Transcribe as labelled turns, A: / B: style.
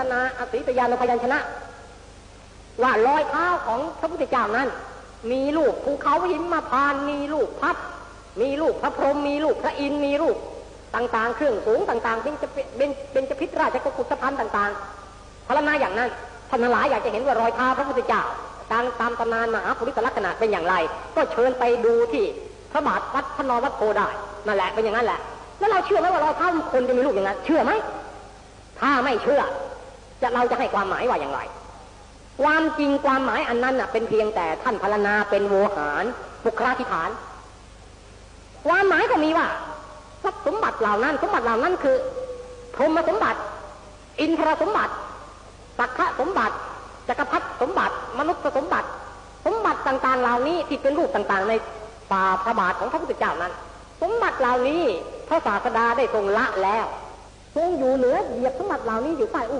A: รณาอสิตยานพยัญชนะ ว่ารอยเท้าของพระพุทธเจ้านั้น มีลูกภูเขาหิมมาพาน มีลูกพับ มีลูกพระพรหมมีลูกพระอินทร์มีลูกต่างๆ เครื่องสูงต่างๆเป็นจะเป็นเป็นจะพิษราชกุศพันธ์ต่างๆพรณนาอย่างนั้นท่านทั้งหลายอยากจะเห็นว่ารอยเท้าพระพุทธเจ้าตามตามตำนานมหาปุริตลักษณะเป็นอย่างไร ก็เชิญไปดูที่พระบาทวัดพระนรวัดโพได้นั่นแหละเป็นอย่างนั้นแหละ แล้วเราเชื่อไหมว่ารอยเท้าคนจะมีลูกอย่างนั้น เชื่อไหมถ้าไม่เชื่อ จะเราจะให้ความหมายว่าอย่างไร ความจริงความหมายอันนั้นน่ะ เป็นเพียงแต่ท่านพรรณนาเป็นโวหารบุคลาธิฐาน ความหมายก็มีว่าทรัพย์สมบัติเหล่านั้น สมบัติเหล่านั้นคือพรหมสมบัติ อินทรสมบัติสักขะสมบัติจักรพรรดิสมบัติ มนุษย์สมบัติ สมบัติต่างๆ เหล่านี้ที่เป็นรูปต่างๆ ในป่าพระบาทของพระพุทธเจ้านั้น สมบัติเหล่านี้พระศาสดาได้ทรงละแล้วทรงอยู่เหนือเหยียบสมบัติเหล่านี้อยู่ใต้อุ